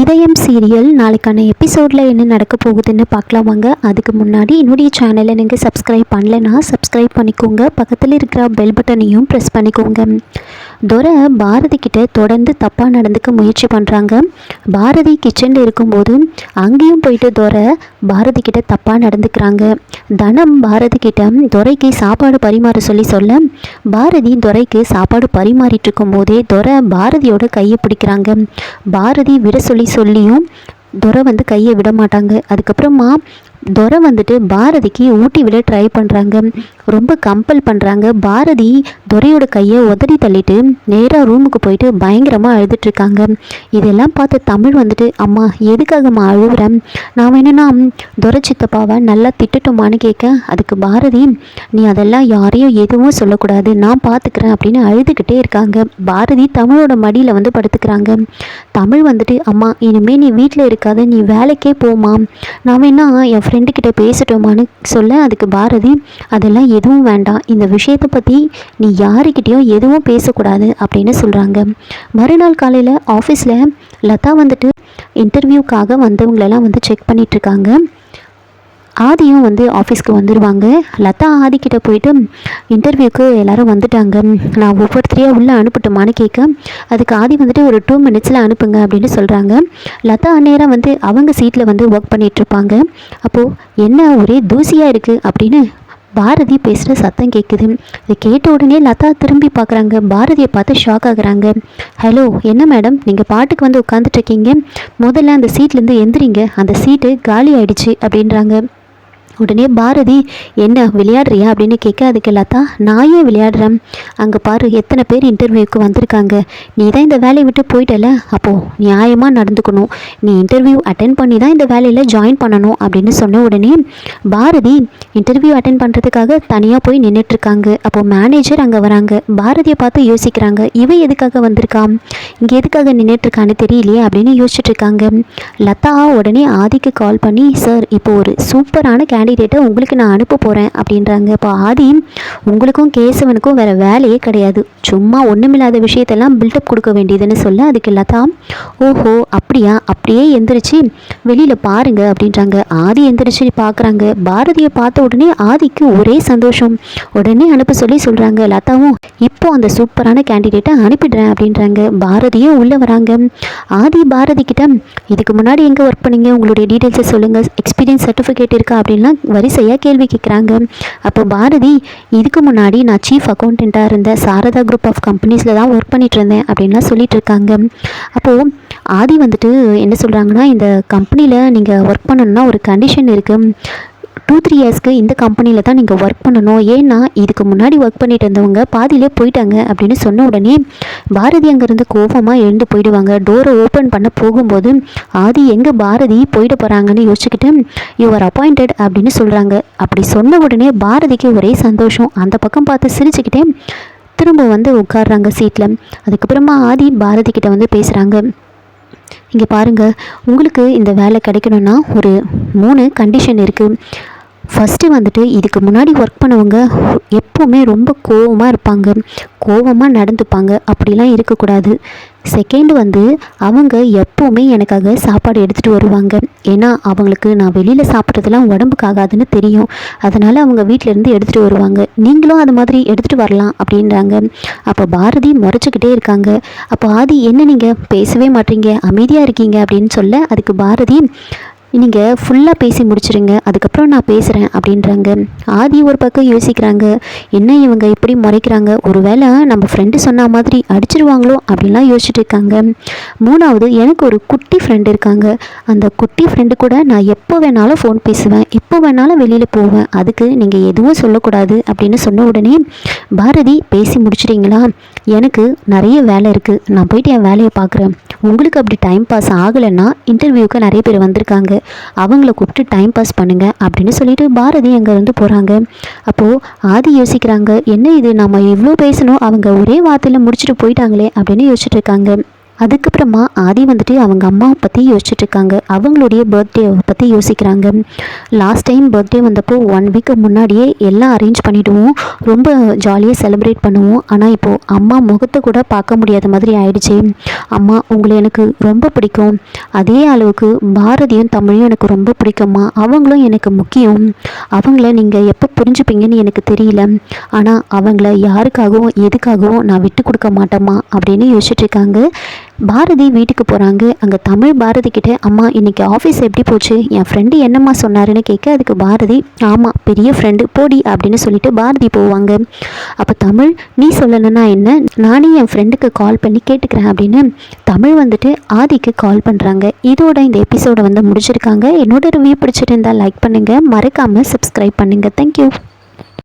இதயம் சீரியல். நாளைக்கான எபிசோடில் என்ன நடக்க போகுதுன்னு பார்க்கலாம் வாங்க. அதுக்கு முன்னாடி என்னுடைய சேனலை நீங்கள் சப்ஸ்கிரைப் பண்ணலைன்னா சப்ஸ்கிரைப் பண்ணிக்கோங்க. பக்கத்தில் இருக்கிற பெல் பட்டனையும் ப்ரெஸ் பண்ணிக்கோங்க. துரை பாரதி கிட்ட தொடர்ந்து தப்பாக நடந்துக்க முயற்சி பண்ணுறாங்க பாரதி கிச்சனில் இருக்கும்போது அங்கேயும் போயிட்டு துரை பாரதி கிட்ட தப்பாக நடந்துக்கிறாங்க. தனம் பாரதி கிட்ட துரைக்கு சாப்பாடு பரிமாற சொல்லி சொல்ல பாரதி துரைக்கு சாப்பாடு பரிமாறிட்டு இருக்கும்போதே துரை பாரதியோட கையை பிடிக்கிறாங்க. பாரதி விட சொல்லி சொல்லியும் துரை வந்து கையை விட மாட்டாங்க. அதுக்கப்புறமா துரை வந்துட்டு பாரதிக்கு ஊட்டி விட ட்ரை பண்ணுறாங்க ரொம்ப கம்பல் பண்ணுறாங்க பாரதி துரையோட கையை உதறி தள்ளிட்டு நேராக ரூமுக்கு போயிட்டு பயங்கரமாக அழுதுட்ருக்காங்க இதெல்லாம் பார்த்து தமிழ் வந்துட்டு அம்மா எதுக்காகம்மா அழுகுறேன் நான் வேணும்னா துரை சித்தப்பாவை நல்லா திட்டுட்டோமான்னு கேட்க அதுக்கு பாரதி நீ அதெல்லாம் யாரையும் எதுவும் சொல்லக்கூடாது. நான் பார்த்துக்கிறேன் அப்படின்னு அழுதுகிட்டே இருக்காங்க. பாரதி தமிழோட மடியில் வந்து படுத்துக்கிறாங்க. தமிழ் வந்துட்டு அம்மா இனிமேல் நீ வீட்டில் இருக்காத. நீ வேலைக்கே போமா நான் வேணா என் ஃப்ரெண்டுக்கிட்ட பேசட்டோமான்னு சொல்ல அதுக்கு பாரதி அதெல்லாம் எதுவும் வேண்டாம். இந்த விஷயத்தை பற்றி நீ யாருக்கிட்டேயும் எதுவும் பேசக்கூடாது அப்படின்னு சொல்கிறாங்க மறுநாள் காலையில் ஆஃபீஸில் லதா வந்துட்டு இன்டர்வியூக்காக வந்தவங்களெல்லாம் வந்து செக் பண்ணிகிட்ருக்காங்க ஆதியும் வந்து ஆஃபீஸ்க்கு வந்துடுவாங்க லதா ஆதி போயிட்டு இன்டர்வியூக்கு எல்லோரும் வந்துட்டாங்க. நான் ஒவ்வொருத்தரையாக உள்ளே அனுப்பட்டுமான்னு கேட்க அதுக்கு ஆதி வந்துட்டு ஒரு டூ மினிட்ஸில் அனுப்புங்க அப்படின்னு சொல்கிறாங்க லதா அந்நேரம் வந்து அவங்க சீட்டில் வந்து ஒர்க் பண்ணிகிட்ருப்பாங்க அப்போது என்ன ஒரே தூசியாக இருக்குது அப்படின்னு பாரதி பேசுகிற சத்தம் கேட்குது இதை கேட்ட உடனே லதா திரும்பி பார்க்குறாங்க பாரதியை பார்த்து ஷாக் ஆகுறாங்க. ஹலோ என்ன மேடம் நீங்கள் பாட்டுக்கு வந்து உட்காந்துட்டு இருக்கீங்க. முதல்ல அந்த சீட்லேருந்து எந்திரிங்க. அந்த சீட்டு காலி ஆயிடுச்சு அப்படின்றாங்க. உடனே பாரதி என்ன விளையாடுறியா? அப்படின்னு கேட்க அதுக்கு லதா நான் ஏன் விளையாடுறேன்? அங்கே பாரு எத்தனை பேர் இன்டர்வியூக்கு வந்திருக்காங்க. நீ தான் இந்த வேலையை விட்டு போயிட்டல? அப்போது நியாயமாக நடந்துக்கணும். நீ இன்டர்வியூ அட்டன் பண்ணி தான் இந்த வேலையில் ஜாயின் பண்ணணும் அப்படின்னு சொன்ன உடனே பாரதி இன்டர்வியூ அட்டன் பண்ணுறதுக்காக தனியாக போய் நின்றுட்டுருக்காங்க அப்போது மேனேஜர் அங்கே வராங்க. பாரதியை பார்த்து யோசிக்கிறாங்க. இவன் எதுக்காக வந்திருக்கான்? இங்கே எதுக்காக நின்றுட்டுருக்கான்னு தெரியலையே அப்படின்னு யோசிச்சுட்ருக்காங்க லதா உடனே ஆதிக்கு கால் பண்ணி சார் இப்போ ஒரு சூப்பரான கேண்டிடேட்டை உங்களுக்கு நான் அனுப்ப போகிறேன் அப்படின்றாங்க. இப்போ ஆதி உங்களுக்கும் கேசவனுக்கும் வேறு வேலையே கிடையாது. சும்மா ஒன்றுமில்லாத விஷயத்தெல்லாம் பில்டப் கொடுக்க வேண்டியதுன்னு சொல்ல அதுக்கு லதா ஓஹோ அப்படியா? அப்படியே எந்திரிச்சு வெளியில் பாருங்க அப்படின்றாங்க. ஆதி எந்திரிச்சு பார்க்குறாங்க பாரதியை பார்த்த உடனே ஆதிக்கு ஒரே சந்தோஷம். உடனே அனுப்ப சொல்லி சொல்கிறாங்க லதாவும் இப்போ அந்த சூப்பரான கேண்டிடேட்டை அனுப்பிடுறேன் அப்படின்றாங்க. பாரதியும் உள்ளே வராங்க. ஆதி பாரதி கிட்ட இதுக்கு முன்னாடி எங்கே ஒர்க் பண்ணீங்க? உங்களுடைய டீட்டெயில்ஸை சொல்லுங்கள் எக்ஸ்பீரியன்ஸ் சர்டிஃபிகேட் இருக்கா? அப்படின்லாம் வரிசையாக கேள்வி கேட்குறாங்க அப்போ பாரதி இதுக்கு முன்னாடி நான் சீஃப் அக்கௌண்டண்ட்டாக இருந்தேன் சாரதா குரூப் ஆஃப் கம்பெனிஸில் தான் ஒர்க் பண்ணிட்டு இருந்தேன் அப்படின்லாம் சொல்லிட்டு இருக்காங்க. அப்போது ஆதி வந்துட்டு என்ன சொல்கிறாங்கன்னா இந்த கம்பெனியில் நீங்கள் ஒர்க் பண்ணணும்னா ஒரு கண்டிஷன் இருக்குது டூ த்ரீ இயர்ஸ்க்கு இந்த கம்பெனியில் தான் நீங்கள் ஒர்க் பண்ணணும். ஏன்னா இதுக்கு முன்னாடி ஒர்க் பண்ணிட்டு இருந்தவங்க பாதியிலே போயிட்டாங்க அப்படின்னு சொன்ன உடனே பாரதி அங்கேருந்து கோபமாக எழுந்து போயிடுவாங்க. டோரை ஓப்பன் பண்ண போகும்போது ஆதி எங்கே பாரதி போயிட போகிறாங்கன்னு யோசிச்சுக்கிட்டு யுவர் அப்பாயிண்டட் அப்படின்னு சொல்கிறாங்க அப்படி சொன்ன உடனே பாரதிக்கு ஒரே சந்தோஷம். அந்த பக்கம் பார்த்து சிரிச்சுக்கிட்டே திரும்ப வந்து உட்காடுறாங்க சீட்டில் அதுக்கப்புறமா ஆதி பாரதி கிட்ட வந்து பேசுகிறாங்க இங்கே பாருங்கள் உங்களுக்கு இந்த வேலை கிடைக்கணும்னா ஒரு மூணு கண்டிஷன் இருக்குது ஃபஸ்ட்டு வந்துட்டு இதுக்கு முன்னாடி ஒர்க் பண்ணவங்க எப்போவுமே ரொம்ப கோவமாக இருப்பாங்க. கோவமாக நடந்துப்பாங்க. அப்படிலாம் இருக்கக்கூடாது. செகண்ட் வந்து அவங்க எப்போவுமே எனக்காக சாப்பாடு எடுத்துகிட்டு வருவாங்க. ஏன்னா அவங்களுக்கு நான் வெளியில் சாப்பிட்றதுலாம் உடம்புக்கு ஆகாதுன்னு தெரியும். அதனால் அவங்க வீட்டிலேருந்து எடுத்துகிட்டு வருவாங்க. நீங்களும் அது மாதிரி எடுத்துகிட்டு வரலாம் அப்படின்றாங்க. அப்போ பாரதி முறைச்சிக்கிட்டே இருக்காங்க. அப்போ ஆதி என்ன நீங்கள் பேசவே மாட்டீங்க. அமைதியாக இருக்கீங்க. அப்படின்னு சொல்ல அதுக்கு பாரதி நீங்கள் ஃபுல்லாக பேசி முடிச்சிருங்க அதுக்கப்புறம் நான் பேசுகிறேன் அப்படின்றாங்க. ஆதி ஒரு பக்கம் யோசிக்கிறாங்க என்ன இவங்க இப்படி முறைக்கிறாங்க? ஒருவேளை நம்ம ஃப்ரெண்டு சொன்ன மாதிரி அடிச்சிருவாங்களோ அப்படின்லாம் யோசிச்சுட்டு இருக்காங்க. மூணாவது எனக்கு ஒரு குட்டி ஃப்ரெண்டு இருக்காங்க. அந்த குட்டி ஃப்ரெண்டு கூட நான் எப்போ வேணாலும் ஃபோன் பேசுவேன் எப்போ வேணாலும் வெளியில் போவேன். அதுக்கு நீங்கள் எதுவும் சொல்லக்கூடாது அப்படின்னு சொன்ன உடனே பாரதி பேசி முடிச்சிட்டிங்களா? எனக்கு நிறைய வேலை இருக்குது நான் போயிட்டு என் வேலையை பார்க்குறேன். உங்களுக்கு அப்படி டைம் பாஸ் ஆகலைன்னா இன்டர்வியூக்கு நிறைய பேர் வந்திருக்காங்க. அவங்கள கூப்பிட்டு டைம் பாஸ் பண்ணுங்க அப்படின்னு சொல்லிட்டு பாரதி அங்கேருந்து போகிறாங்க அப்போது ஆதி யோசிக்கிறாங்க என்ன இது? நம்ம இவ்வளோ பேசணும். அவங்க ஒரே வார்த்தையில் முடிச்சுட்டு போயிட்டாங்களே அப்படின்னு யோசிச்சுட்டு இருக்காங்க. அதுக்கப்புறமா ஆதி வந்துட்டு அவங்க அம்மாவை பற்றி யோசிச்சுட்டு இருக்காங்க அவங்களுடைய பர்த்டேவை பற்றி யோசிக்கிறாங்க. லாஸ்ட் டைம் பர்த்டே வந்தப்போ ஒன் வீக்கு முன்னாடியே எல்லாம் அரேஞ்ச் பண்ணிவிடுவோம் ரொம்ப ஜாலியாக செலிப்ரேட் பண்ணுவோம். ஆனால் இப்போது அம்மா முகத்தை கூட பார்க்க முடியாத மாதிரி ஆயிடுச்சு. அம்மா உங்களை எனக்கு ரொம்ப பிடிக்கும். அதே அளவுக்கு பாரதியும் தமிழும் எனக்கு ரொம்ப பிடிக்கும்மா. அவங்களும் எனக்கு முக்கியம். அவங்கள நீங்கள் எப்போ புரிஞ்சுப்பீங்கன்னு எனக்கு தெரியல. ஆனால் அவங்கள யாருக்காகவும் எதுக்காகவும் நான் விட்டு கொடுக்க மாட்டேம்மா அப்படின்னு யோசிச்சுட்ருக்காங்க. பாரதி வீட்டுக்கு போகிறாங்க அங்கே தமிழ் பாரதி கிட்டே அம்மா இன்றைக்கி ஆஃபீஸ் எப்படி போச்சு? என் ஃப்ரெண்டு என்னம்மா சொன்னாருன்னு கேட்க அதுக்கு பாரதி ஆமாம் பெரிய ஃப்ரெண்டு போடி அப்படின்னு சொல்லிட்டு பாரதி போவாங்க. அப்போ தமிழ் நீ சொல்லணும்னா என்ன? நானே என் ஃப்ரெண்டுக்கு கால் பண்ணி கேட்டுக்கிறேன் அப்படின்னு தமிழ் வந்துட்டு ஆதிக்கு கால் பண்ணுறாங்க இதோட இந்த எபிசோடை வந்து முடிச்சிருக்காங்க. என்னோட ரிவ்யூ பிடிச்சிட்டு இருந்தால் லைக் பண்ணுங்கள் மறக்காமல் சப்ஸ்கிரைப் பண்ணுங்கள் தேங்க்யூ